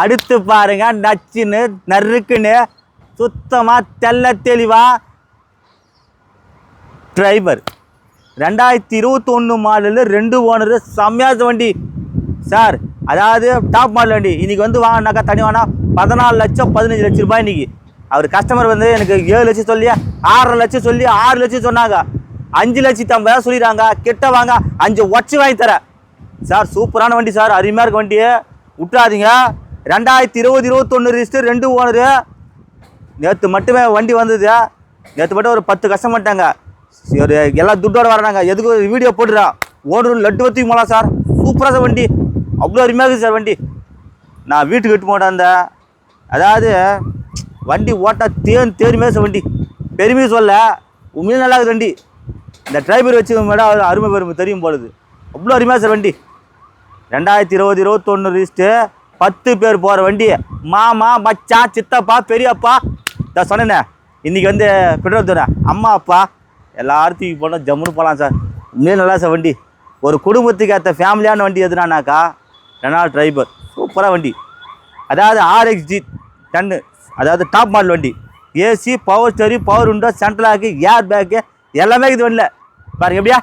அடுத்து பாருங்க நச்சுன்னு நறுக்குன்னு சுத்தமாக தெள்ள தெளிவா டிரைவர் ரெண்டாயிரத்தி இருபத்தொன்று மாடலில் ரெண்டு ஓனரு செம்மையாத வண்டி. சார் அதாவது டாப் மாடல் வண்டி. இன்றைக்கி வந்து வாங்கினாக்கா தனி வாங்கினா பதினாலு லட்சம் பதினஞ்சு லட்சம் ரூபாய் இன்றைக்கி அவர் கஸ்டமர் வந்து எனக்கு ஏழு லட்சம் சொல்லி ஆறரை லட்சம் சொல்லி ஆறு லட்சம் சொன்னாங்க. அஞ்சு லட்சத்தி ஐம்பதாயிரம் சொல்லிடுறாங்க. கிட்ட வாங்க அஞ்சு ஒச்சு வாங்கி தரேன். சார் சூப்பரான வண்டி சார். அருமையாக இருக்க வண்டி விட்டுறாதீங்க. ரெண்டாயிரத்தி இருபது இருபத்தொன்று ரிஜிஸ்டர் ரெண்டு ஓனரு நேற்று மட்டுமே வண்டி வந்தது. நேற்று மட்டும் ஒரு பத்து கஷ்டப்பட்டாங்க ஒரு எல்லாம் துட்டோடு வர்றாங்க எதுக்கு ஒரு வீடியோ போட்டுறா ஓனர் லட்டு வத்தி போகலாம் சார் சூப்பராக சார் வண்டி. அவ்வளோ அருமையாக இருக்குது சார் வண்டி. நான் வீட்டுக்கு விட்டு போட்டேன் அதாவது வண்டி ஓட்டா தேன் தேருமே சார் வண்டி. பெருமையை சொல்ல உண்மையிலே நல்லா இருக்குது வண்டி. இந்த டிரைவர் வச்சு மேடம் அருமை பெருமை தெரியும் போலுது. அவ்வளோ அருமையாக சார் வண்டி. ரெண்டாயிரத்தி இருபது இருபத்தொன்று லிஸ்ட்டு பத்து பேர் போகிற வண்டி. மாமா மச்சான் சித்தப்பா பெரியப்பா. நான் சொன்னேனே இன்றைக்கி வந்து பெட்ரோல் தரேன். அம்மா அப்பா எல்லாரும் தூக்கி போனால் ஜம்முன்னு போகலாம் சார். இன்னும் நல்லா சார் வண்டி. ஒரு குடும்பத்துக்கு ஏற்ற ஃபேமிலியான வண்டி எதுனானாக்கா ரெனால்ட் டிரைவர் சூப்பராக வண்டி. அதாவது ஆர்எக்ஸ்ஜி டன்னு அதாவது டாப் மாடல் வண்டி. ஏசி பவர் ஸ்டோரி பவர் உண்டோ சென்ட்ரலாக்கு ஏர் பேக்கு எல்லாமே இது வண்டியில். பாருங்க எப்படியா?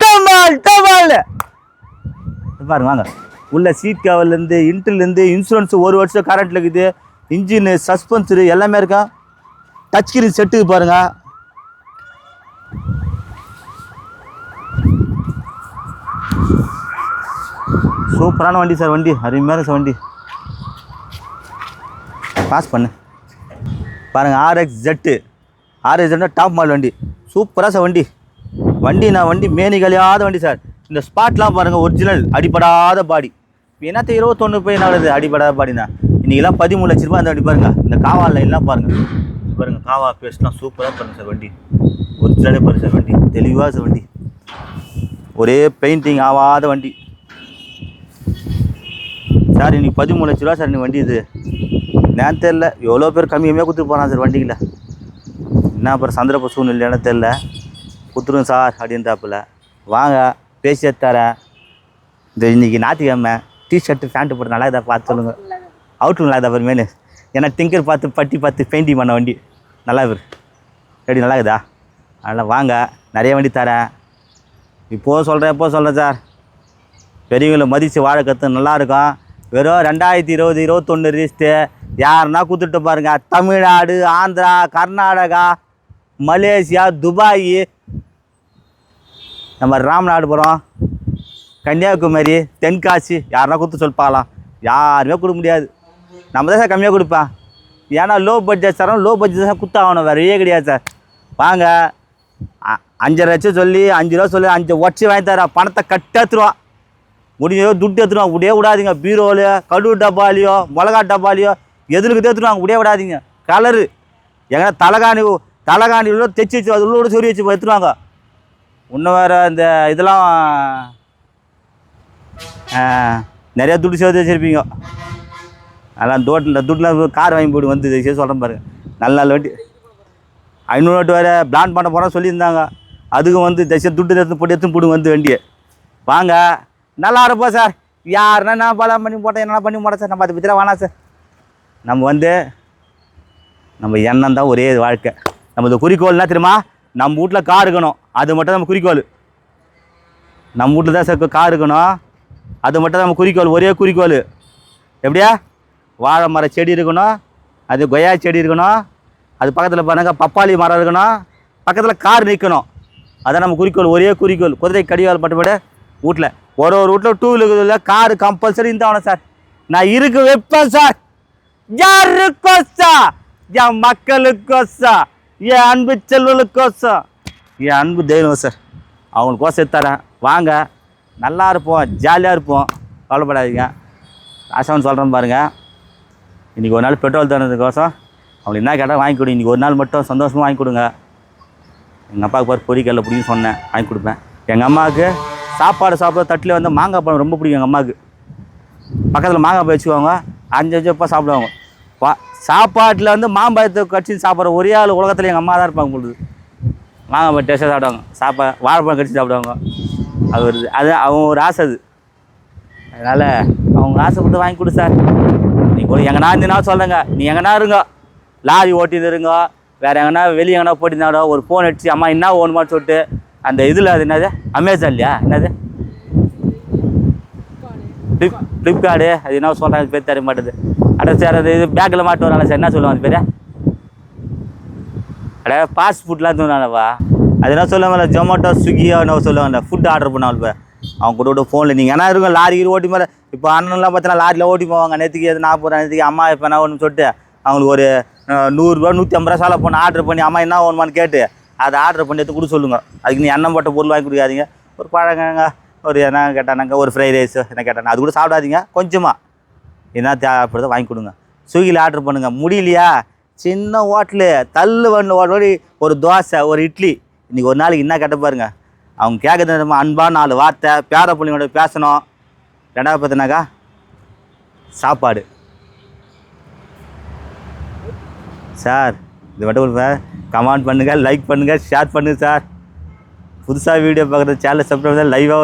டமால் டமால் பாருங்க வாங்க. உள்ள சீட் கவர்லேருந்து இன்ட்ரிலேருந்து இன்சூரன்ஸ் ஒரு வருஷம் கரண்ட்டில் இருக்குது. இன்ஜினு சஸ்பென்சரு எல்லாமே இருக்கும் டச் ஸ்க்ரீன் செட்டுக்கு பாருங்கள் சூப்பரான வண்டி சார் வண்டி. அருமையான சார் வண்டி. பாஸ் பண்ணு. பாருங்கள் RX Z RX Z top model வண்டி சூப்பராக சார் வண்டி. வண்டி. நான் வண்டி மேனி கழியாத வண்டி சார் இந்த ஸ்பாட்லாம் பாருங்கள் ஒரிஜினல் அடிப்படாத பாடி என்னத்த இருபத்தொன்று போய் என்ன வருது அடிபடாத பாடினா. இன்றைக்கெல்லாம் பதிமூணு லட்ச ரூபா அந்த வண்டி பாருங்கள் இந்த காவாலில் எல்லாம் பாருங்கள் பாருங்கள் காவா பேஸ்ட்லாம் சூப்பராக பாருங்கள் சார் வண்டி. ஒரிஜினலே பாருங்க சார் வண்டி. தெளிவாக சார் வண்டி. ஒரே பெயிண்டிங் ஆகாத வண்டி. சார் இன்னைக்கு பதிமூணு லட்ச ரூபா சார் இன்னைக்கு வண்டி இது. நான் தெரில எவ்வளோ பேர் கம்மி கம்மியாக கொடுத்துட்டு போகிறான் சார் வண்டியில். என்ன அப்புறம் சந்திரப்ப சூழ்நிலையான தெரில கொடுத்துருங்க சார் அப்படின்றாப்புல. வாங்க பேசி தரேன். இந்த இன்றைக்கி ஞாயிற்றுக்கிழமை. டிஷர்ட்டு பேண்ட்டு போட்டு நல்லா இதாக பார்த்து சொல்லுங்கள் அவுட்ரு நல்லா இதா மேலே. ஏன்னா டிங்கர் பார்த்து பட்டி பார்த்து பெயிண்டிங் பண்ண வண்டி. நல்லா இவர். எப்படி நல்லா இருக்குதா? அதனால் வாங்க. நிறைய வண்டி தரேன். இப்போது சொல்கிறேன் எப்போ சொல்கிறேன் சார். பெரியவங்களை மதித்து வாழ கற்று வெறும் ரெண்டாயிரத்தி இருபது இருபத்தொன்று ரிஜிஸ்ட்டு யாருன்னா கொடுத்துட்டு பாருங்க. Tamil Nadu Andhra Karnataka Malaysia Dubai. நம்ம ராமநாடுபுரம் கன்னியாகுமரி தென்காசி யாருன்னா கொடுத்து சொல்லிப்பாலாம் யாருமே கொடுக்க முடியாது. நம்ம தான் சார் கம்மியாக கொடுப்பேன் ஏன்னா low budget sir low budget தான் குத்தாகணும் வேறு கிடையாது சார். வாங்க. அ- அஞ்சரை லட்சம் சொல்லி அஞ்சு ரூபா சொல்லி அஞ்சு ஒட்சி வாங்கி தர பணத்தை கட்டு எடுத்துருவான் முடிஞ்சதோ துட்டு எடுத்துருவாங்க விடவே விடாதீங்க. பீரோலையோ கடுவு டப்பாலையோ மிளகா டப்பாலையோ எதுலுக்கு எடுத்துருவாங்க விடவே விடாதீங்க. கலரு எங்கன்னா தலைகாணி தலைகாணி உள்ள தைச்சி வச்சு அது உள்ள சொறி வச்சு எடுத்துருவாங்க இன்னும் வேறு இந்த இதெல்லாம் நிறையா துட்டு சேர்த்து வச்சுருப்பீங்க. அதெல்லாம் தோட்டில் துட்டில் கார் வாங்கி போட்டு வந்து சரி சொல்கிறேன் பாருங்கள் நல்ல நல்ல வண்டி ஐநூறு நோட்டு வேறு பிளான் பண்ண போகிறோம் சொல்லியிருந்தாங்க. அதுக்கும் வந்து தசை துட்டு எடுத்து போட்டு எடுத்து போடுங்க வந்து வண்டியை. வாங்க. நல்லா இருப்போம் சார். யாருன்னா நான் பலம் பண்ணி போட்டேன் என்ன பண்ணி போட்டேன் சார்? நம்ம அதை பற்றிலாம் வேணாம் சார். நம்ம வந்து நம்ம எண்ணம் தான் ஒரே வாழ்க்கை. நமது குறிக்கோள் என்ன தெரியுமா? நம்ம வீட்டில் கார் இருக்கணும். அது மட்டும் நம்ம குறிக்கோள். நம்ம வீட்டில் தான் சார் கார் இருக்கணும். அது மட்டும் தான் நம்ம குறிக்கோள் ஒரே குறிக்கோள். எப்படியா? வாழை மர செடி இருக்கணும் அது கொய்யா செடி இருக்கணும் அது பக்கத்தில் பாருங்கள் பப்பாளி மரம் இருக்கணும் பக்கத்தில் கார் நிற்கணும் அதான் நம்ம குறிக்கோள் ஒரே குறிக்கோள். குதிரை கடிவால் மட்டுமே வீட்டில் ஒரு ஒரு வீட்டில் டூ வீலர் கார் கம்பல்சரி இருந்தாகணும் சார். நான் இருக்க வைப்பேன் சார். யாருக்கோசா என் மக்களுக்கோசா என் அன்பு செல்வலுக்கோசம் என் அன்பு தெய்வம் சார். அவங்களுக்கோசம் தரேன் வாங்க. நல்லா இருப்போம் ஜாலியாக இருப்போம். கவலைப்படாதீங்க. ஆசான்னு சொல்கிறேன் பாருங்கள் இன்றைக்கி ஒரு நாள் பெட்ரோல் தரதுக்கோசம் அவங்களுக்கு என்ன கேட்டால் வாங்கி கொடுங்க இன்றைக்கி ஒரு நாள் மட்டும் சந்தோஷமாக வாங்கி கொடுங்க. எங்கள் அப்பாவுக்கு பாரு பொரிக்கல்ல பிடிக்கும் சொன்னேன். வாங்கி கொடுப்பேன். எங்கள் அம்மாவுக்கு சாப்பாடு சாப்பிட தட்டில் வந்து மாங்காய் பழம் ரொம்ப பிடிக்கும் எங்கள் அம்மாவுக்கு. பக்கத்தில் மாங்காய் பழம் வச்சுக்குவாங்க. அஞ்சு அஞ்சப்பா சாப்பிடுவாங்க. பா சாப்பாட்டில் வந்து மாம்பழத்தை கடிச்சு சாப்பிட்ற ஒரே ஆள் உலகத்தில் எங்கள் அம்மா தான் இருப்பாங்க பொழுது. மாங்காய் பழம் டேஸ்ட்டாக சாப்பிடுவாங்க. சாப்பா வாழைப்பழம் கடிச்சு சாப்பிடுவாங்க. அது அது அவங்க ஒரு ஆசை அது. அதனால் அவங்க ஆசைப்பட்டு வாங்கி கொடு சார். நீ கூட. எங்கன்னா இருந்தீங்கன்னா சொல்லுங்க. நீ எங்கன்னா இருங்க. லாரி ஓட்டின்னு இருங்க. வேறு எங்கன்னா வெளியே எங்கன்னா போட்டிருந்தாடோ ஒரு ஃபோன் அடிச்சு அம்மா என்ன ஓணுமான்னு சொல்லிட்டு அந்த இதில் அது என்னது? அமேசான் இல்லையா? என்னது? ஃப்ளிப் ஃப்ளிப்கார்டு அது என்ன சொல்கிறாங்க பேர் தெரிய மாட்டேது அட சார் அது இது பேக்கில் மாட்டு வரலாம் சார். என்ன சொல்லுவாங்க அது பேர்? அட ஃபாஸ்ட் ஃபுட்லாம் தோணாலவா அது என்ன சொல்லுவாங்கல்ல ஜொமேட்டோ ஸ்விக்கியோ என்ன சொல்லுவாங்கல்ல ஃபுட் ஆர்டர் பண்ணாலும் அவங்க கூட கூட ஃபோனில் நீங்கள் என்ன இருக்கும் லாரி கீழ் ஓட்டி மேலே இப்போ அண்ணன்லாம் பார்த்தீங்கன்னா லாரியில் ஓட்டி போவாங்க. நேற்றுக்கு எது நாற்பது ரூபா நேற்றுக்கு அம்மா இப்போ என்ன ஒன்று சொல்லிட்டு அவங்களுக்கு ஒரு நூறுரூவா நூற்றி ஐம்பது ரூபா சாலை போன ஆர்டர் பண்ணி அம்மா என்ன வேணுமான்னு கேட்டு அதை ஆர்டர் பண்ணி எடுத்து கொடு சொல்லுங்கள் அதுக்கு நீ எண்ணெய் போட்ட பொருள் வாங்கி கொடுக்காதீங்க. ஒரு பழங்கங்க ஒரு என்ன கேட்டானாங்க ஒரு ஃப்ரைட் ரைஸ் என்ன கேட்டானா அது கூட சாப்பிடாதீங்க கொஞ்சமாக என்ன தேவைப்படுதோ வாங்கி கொடுங்க. ஸ்விக்கியில் ஆர்டர் பண்ணுங்கள் முடியலையா? சின்ன ஹோட்டலு தள்ளு வண்ணு ஓடி ஒரு தோசை ஒரு இட்லி இன்றைக்கி ஒரு நாளைக்கு என்ன கேட்ட பாருங்க. அவங்க கேட்குறது நம்ம அன்பா நாலு வார்த்தை பேர பிள்ளைங்களோட பேசணும். ரெண்டாவது பார்த்தினாக்கா சாப்பாடு. சார் இது மட்டும் சார். கமெண்ட் பண்ணுங்கள் லைக் பண்ணுங்கள் ஷேர் பண்ணுங்கள் சார். புதுசாக வீடியோ பார்க்குற சேனலை சப்ஸ்கிரைப் லைவாக